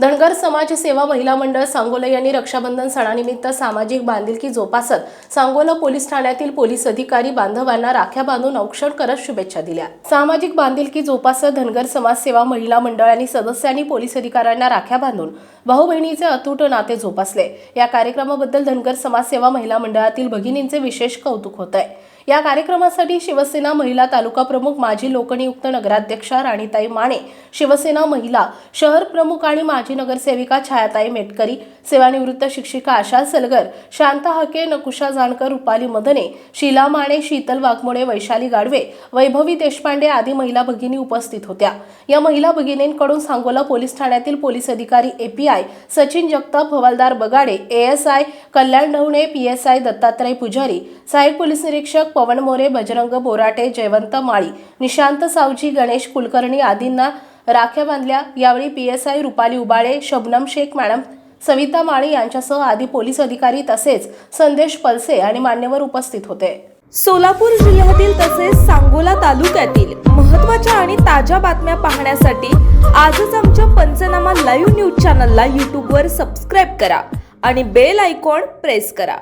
धनगर समाज सेवा महिला मंडळ सांगोला यांनी रक्षाबंधन सणानिमित्त सामाजिक बांधिलकी जोपासत सांगोला पोलीस ठाण्यातील पोलीस अधिकारी बांधवांना राख्या बांधून औक्षण करत शुभेच्छा दिल्या. सामाजिक बांधिलकी जोपासत धनगर समाज सेवा महिला मंडळ आणि सदस्यांनी पोलीस अधिकाऱ्यांना राख्या बांधून भाऊ बहिणीचे अतूट नाते जोपासले. या कार्यक्रमाबद्दल धनगर समाज सेवा महिला मंडळातील भगिनींचे विशेष कौतुक होत आहे. या कार्यक्रमासाठी शिवसेना महिला तालुका प्रमुख माजी लोकनियुक्त नगराध्यक्षा राणीताई माने शिवसेना महिला शहर प्रमुख आणि माजी नगरसेविका छायाताई मेटकरी सेवानिवृत्त शिक्षिका आशा सलगर शांता हके नकुशा जानकर रुपाली मदने शीला माने शीतल वाघमोडे वैशाली गाडवे वैभवी देशपांडे आदी महिला भगिनी उपस्थित होत्या. या महिला भगिनींकडून सांगोला पोलीस ठाण्यातील पोलीस अधिकारी एपीआय सचिन जगताप हवालदार बगाडे एएसआय कल्याण ढवणे पीएसआय दत्तात्रय पुजारी सहाय्यक पोलीस निरीक्षक पवन मोरे बजरंग बोराटे जयवंत माळी निशांत सावजी गणेश कुलकर्णी आदींना राख्या बांधल्या. यावेळी P S I Rupali Ubale Shabnam Shaikh madam Savita Mali यांच्यासह आदी पोलीस अधिकारी तसेच संदेश पलसे आणि मान्यवर उपस्थित होते. सोलापूर जिल्ह्यातील तसेच सांगोला तालुक्यातील महत्त्वाच्या आणि ताज्या बातम्या पाहण्यासाठी आजच आमच्या पंचनामा लाईव्ह न्यूज चॅनलला यूट्यूबवर सबस्क्राईब करा आणि बेल आयकॉन प्रेस करा.